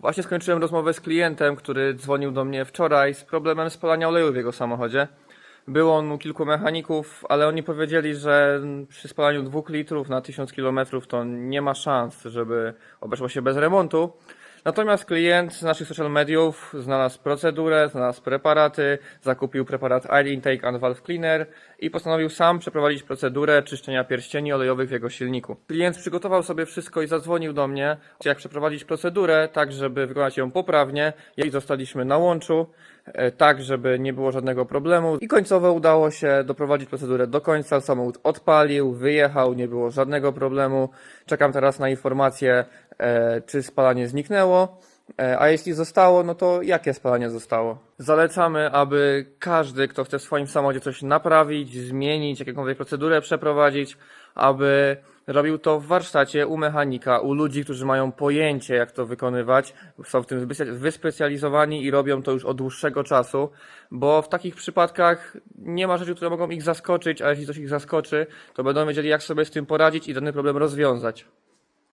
Właśnie skończyłem rozmowę z klientem, który dzwonił do mnie wczoraj z problemem spalania oleju w jego samochodzie. Było on u kilku mechaników, ale oni powiedzieli, że przy spalaniu 2 litrów na 1000 km to nie ma szans, żeby obeszło się bez remontu. Natomiast klient z naszych social mediów znalazł procedurę, znalazł preparaty, zakupił preparat Air Intake and Valve Cleaner i postanowił sam przeprowadzić procedurę czyszczenia pierścieni olejowych w jego silniku. Klient przygotował sobie wszystko i zadzwonił do mnie, jak przeprowadzić procedurę, tak żeby wykonać ją poprawnie. I zostaliśmy na łączu, e, tak żeby nie było żadnego problemu. I końcowo udało się doprowadzić procedurę do końca. Samochód odpalił, wyjechał, nie było żadnego problemu. Czekam teraz na informację, e, czy spalanie zniknęło. E, A jeśli zostało, no to jakie spalanie zostało? Zalecamy, aby każdy, kto chce w swoim samochodzie coś naprawić, zmienić, jakąkolwiek procedurę przeprowadzić, aby robił to w warsztacie u mechanika, u ludzi, którzy mają pojęcie, jak to wykonywać, są w tym wyspe- wyspecjalizowani i robią to już od dłuższego czasu, bo w takich przypadkach nie ma rzeczy, które mogą ich zaskoczyć, a jeśli coś ich zaskoczy, to będą wiedzieli, jak sobie z tym poradzić i dany problem rozwiązać.